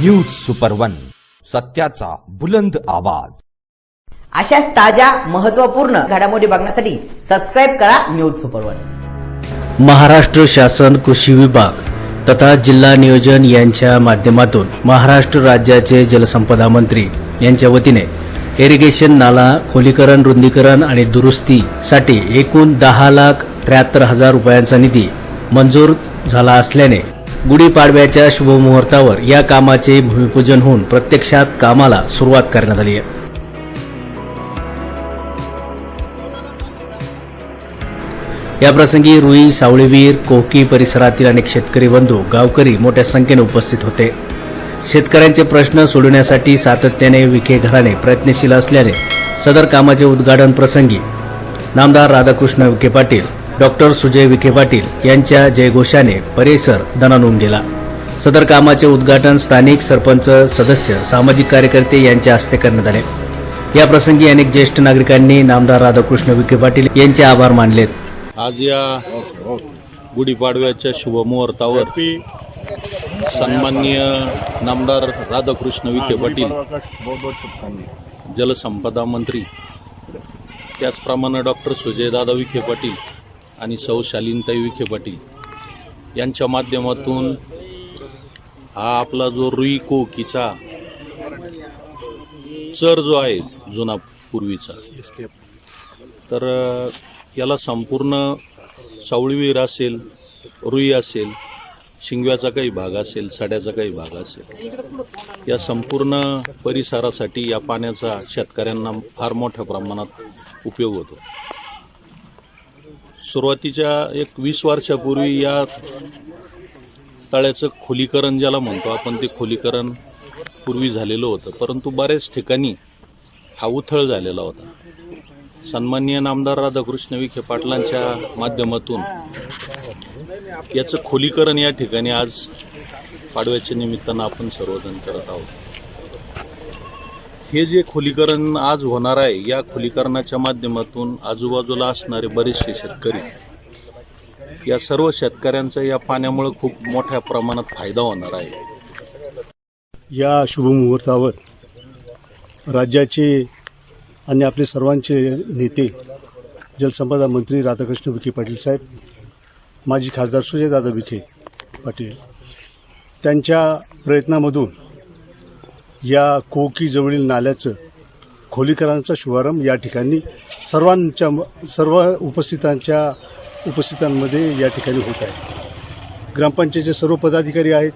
News super one सत्याचा बुलंद आवाज. अशाच ताज्या महत्त्वपूर्ण घडामोडी बघण्यासाठी सबस्क्राईब करा न्यूज सुपर वन महाराष्ट्र शासन कृषी विभाग तथा जिल्हा नियोजन यांच्या माध्यमातून महाराष्ट्र राज्याचे जलसंपदा मंत्री यांच्या वतीने इरिगेशन नाला खोलीकरण रुंदीकरण आणि दुरुस्तीसाठी एकूण दहा लाख त्र्याहत्तर हजार रुपयांचा निधी मंजूर झाला असल्याने गुढीपाडव्याच्या शुभमुहूर्तावर या कामाचे भूमिपूजन होऊन प्रत्यक्षात कामाला सुरुवात करण्यात आली आहे. याप्रसंगी रुई सावळीवीर कोकी परिसरातील अनेक शेतकरी बंधू गावकरी मोठ्या संख्येने उपस्थित होते. शेतकऱ्यांचे प्रश्न सोडवण्यासाठी सातत्याने विखे घराणे प्रयत्नशील असल्याने सदर कामाचे उद्घाटन प्रसंगी नामदार राधाकृष्ण विखे पाटील डॉक्टर सुजय विखे पाटील यांच्या जयघोषाने परिसर दणानून गेला. सदर कामाचे उद्घाटन स्थानिक सरपंच सदस्य सामाजिक कार्यकर्ते यांच्या हस्ते करण्यात आले. या प्रसंगी अनेक ज्येष्ठ नागरिकांनी नामदार राधाकृष्ण विखे पाटील यांचे आभार मानलेत. आज या गुढीपाडव्याच्या शुभमुहूर्तावर सन्माननीय नामदार राधाकृष्ण विखे पाटील जलसंपदा मंत्री त्याचप्रमाणे डॉक्टर सुजयदादा विखे पाटील आणि सौ शालीनताई विखे पाटील यांच्या माध्यमातून हा आपला जो रुई कोकीचा चर जो आहे जुना पूर्वीचा तर याला संपूर्ण सावळीवीर असेल रुई असेल शिंगव्याचा काही भाग असेल सड्याचा काही भाग असेल या संपूर्ण परिसरासाठी या पाण्याचा शेतकऱ्यांना फार मोठ्या प्रमाणात उपयोग होतो. सुरुवातीच्या एक वीस वर्षापूर्वी या तळ्याचं खोलीकरण ज्याला म्हणतो आपण ते खोलीकरण पूर्वी झालेलं होतं. परंतु बऱ्याच ठिकाणी हा उथळ झालेला होता. सन्माननीय नामदार राधाकृष्ण विखे पाटलांच्या माध्यमातून याचं खोलीकरण या ठिकाणी आज पाडव्याच्या निमित्तानं आपण सर्वजण करत आहोत. हे जे खोलीकरण आज होणार आहे या खोलीकरणाच्या माध्यमातून आजूबाजूला असणारे बरेचसे शेतकरी या सर्व शेतकऱ्यांचा या पाण्यामुळे खूप मोठ्या प्रमाणात फायदा होणार आहे. या शुभमुहूर्तावर राज्याचे आणि आपले सर्वांचे नेते जलसंपदा मंत्री राधाकृष्ण विखे पाटील साहेब माजी खासदार सुजयदादा विखे पाटील त्यांच्या प्रयत्नामधून या कोकीजवळील नाल्याचं खोलीकरांचा शुभारंभ या ठिकाणी सर्वांच्या सर्व उपस्थितांच्या उपस्थितांमध्ये या ठिकाणी होत आहे. ग्रामपंचायतचे सर्व पदाधिकारी आहेत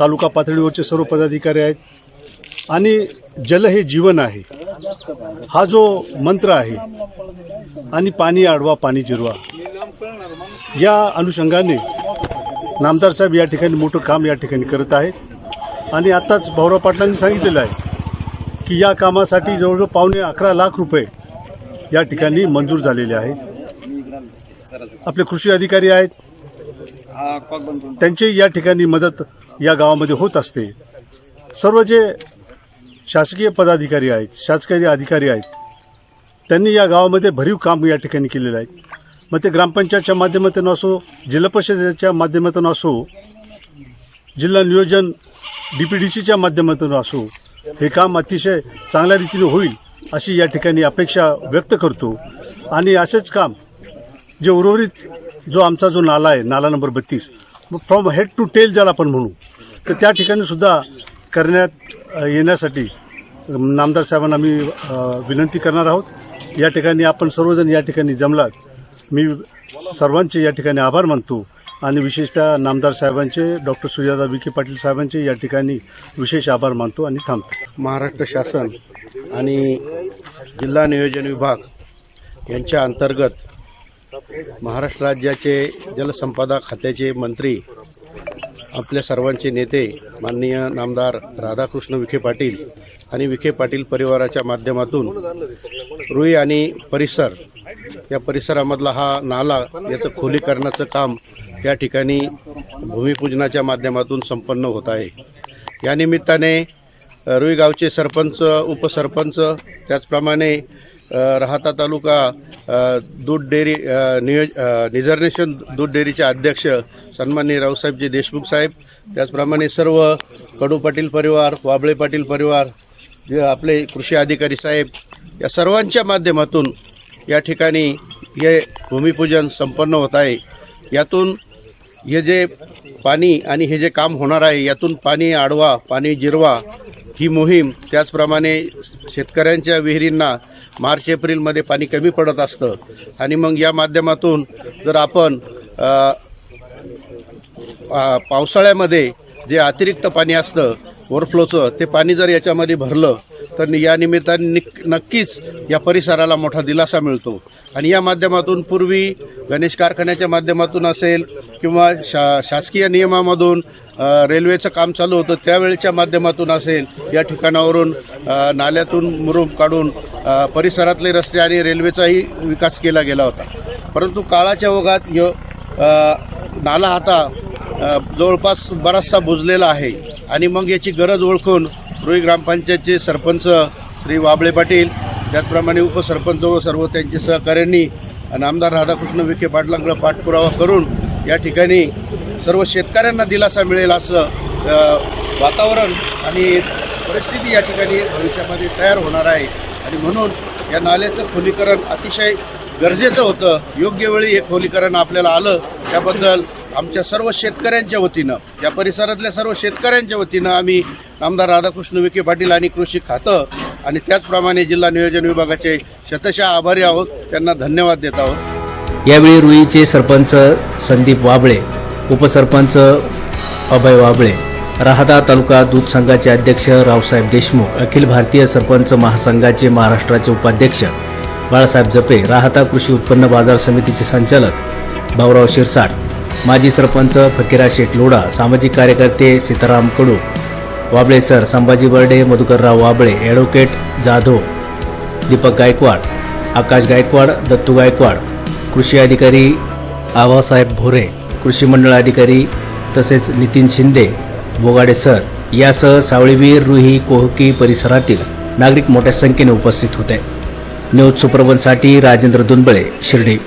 तालुका पातळीवरचे सर्व पदाधिकारी आहेत आणि जल हे जीवन आहे. हा जो मंत्र आहे आणि पाणी आडवा पाणी जिरवा. या अनुषंगाने नामदार साहेब या ठिकाणी मोठं काम या ठिकाणी करत आहेत. आणि आत्ताच भाऊराव पाटलांनी सांगितलेलं आहे की या कामासाठी जवळजवळ पावणे अकरा लाख रुपये या ठिकाणी मंजूर झालेले आहेत आपले कृषी अधिकारी आहेत. त्यांची या ठिकाणी मदत या गावामध्ये होत असते. सर्व जे शासकीय पदाधिकारी आहेत शासकीय अधिकारी आहेत त्यांनी या गावामध्ये भरीव काम या ठिकाणी केलेलं आहे. मग ते ग्रामपंचायतच्या माध्यमातून असो जिल्हा परिषदेच्या माध्यमातून असो जिल्हा नियोजन डी पी डी सीच्या माध्यमातून असो हे काम अतिशय चांगल्या रीतीने होईल अशी या ठिकाणी अपेक्षा व्यक्त करतो. आणि असेच काम जे उर्वरित जो आमचा जो नाला आहे नाला नंबर बत्तीस फ्रॉम हेड टू टेल ज्याला आपण म्हणू तर त्या ठिकाणी सुद्धा करण्यात येण्यासाठी नामदार साहेबांना आम्ही विनंती करणार आहोत. या ठिकाणी आपण सर्वजण या ठिकाणी जमलात. मी सर्वांचे या ठिकाणी आभार मानतो. आणि विशेषतः नामदार साहेबांचे डॉक्टर सुजाता विखे पाटील साहेबांचे या ठिकाणी विशेष आभार मानतो आणि थांबतो. महाराष्ट्र शासन आणि जिल्हा नियोजन विभाग यांच्या अंतर्गत महाराष्ट्र राज्याचे जलसंपदा खात्याचे मंत्री आपल्या सर्वांचे नेते माननीय नामदार राधाकृष्ण विखे पाटील आणि विखे पाटील परिवाराच्या माध्यमातून रुई आणि परिसर या परिसरामधला हा नाला याचं खोलीकरणाचं काम या ठिकाणी भूमिपूजनाच्या माध्यमातून संपन्न होत आहे. या निमित्ताने रुई गावचे सरपंच उपसरपंच त्याचप्रमाणे राहाता तालुका दूध डेअरी नियोज अ, निजर्नेशन दूध डेअरीचे अध्यक्ष सन्माननीय रावसाहेबजी देशमुख साहेब त्याचप्रमाणे सर्व कडू पाटील परिवार वाबळे पाटील परिवार जे आपले कृषी अधिकारी साहेब या सर्वांच्या माध्यमातून या ठिकाणी हे भूमिपूजन संपन्न होत आहे. यातून हे जे पाणी आणि हे जे काम होणार आहे यातून पाणी आडवा पाणी जिरवा ही मोहीम त्याचप्रमाणे शेतकऱ्यांच्या विहिरींना मार्च एप्रिलमध्ये पाणी कमी पडत असतं. आणि मग या माध्यमातून जर आपण पावसाळ्यामध्ये जे अतिरिक्त पाणी असतं ओव्हरफ्लोचं ते पाणी जर याच्यामध्ये भरलं तर या निमित्ताने निक नक्कीच या परिसराला मोठा दिलासा मिळतो. आणि या माध्यमातून पूर्वी गणेश कारखान्याच्या माध्यमातून असेल किंवा शा शासकीय नियमामधून रेल्वेचं काम चालू होतं त्यावेळेच्या माध्यमातून असेल या ठिकाणावरून नाल्यातून मुरुम काढून परिसरातले रस्ते आणि रेल्वेचाही विकास केला गेला होता. परंतु काळाच्या ओघात य नाला आता जवळपास बराचसा बुजलेला आहे. आणि मग याची गरज ओळखून रुई ग्रामपंचायतचे सरपंच श्री वाबळे पाटील त्याचप्रमाणे उपसरपंच व सर्व त्यांचे सहकाऱ्यांनी आणि आमदार राधाकृष्ण विखे पाटलांकडे पाठपुरावा करून या ठिकाणी सर्व शेतकऱ्यांना दिलासा मिळेल असं वातावरण आणि परिस्थिती या ठिकाणी भविष्यामध्ये तयार होणार आहे. आणि म्हणून या नाल्याचं खोलीकरण अतिशय गरजेचं होतं. योग्य वेळी हे खोलीकरण आपल्याला आलं. त्याबद्दल आमच्या सर्व शेतकऱ्यांच्या वतीनं या परिसरातल्या सर्व शेतकऱ्यांच्या वतीनं आम्ही आमदार राधाकृष्ण विखे पाटील आणि कृषी खातं आणि त्याचप्रमाणे जिल्हा नियोजन विभागाचे शतशः आभारी आहोत. त्यांना धन्यवाद देत आहोत. यावेळी रुईचे सरपंच संदीप वाबळे उपसरपंच अभय वाबळे राहदा तालुका दूध संघाचे अध्यक्ष रावसाहेब देशमुख अखिल भारतीय सरपंच महासंघाचे महाराष्ट्राचे उपाध्यक्ष बाळासाहेब जपे राहता कृषी उत्पन्न बाजार समितीचे संचालक भाऊराव शिरसाट माजी सरपंच फकीरा शेठ लोढा सामाजिक कार्यकर्ते सीताराम कडू वाबळे सर संभाजी बर्डे मधुकरराव वाबळे ॲडव्होकेट जाधव दीपक गायकवाड आकाश गायकवाड दत्तू गायकवाड कृषी अधिकारी आबासाहेब भोरे कृषी मंडळ अधिकारी तसेच नितीन शिंदे बोगाडे सर यासह सावळीवीर रुही कोहकी परिसरातील नागरिक मोठ्या संख्येने उपस्थित होते. न्यूज सुप्रबनसाठी राजेंद्र दुनबळे शिर्डी.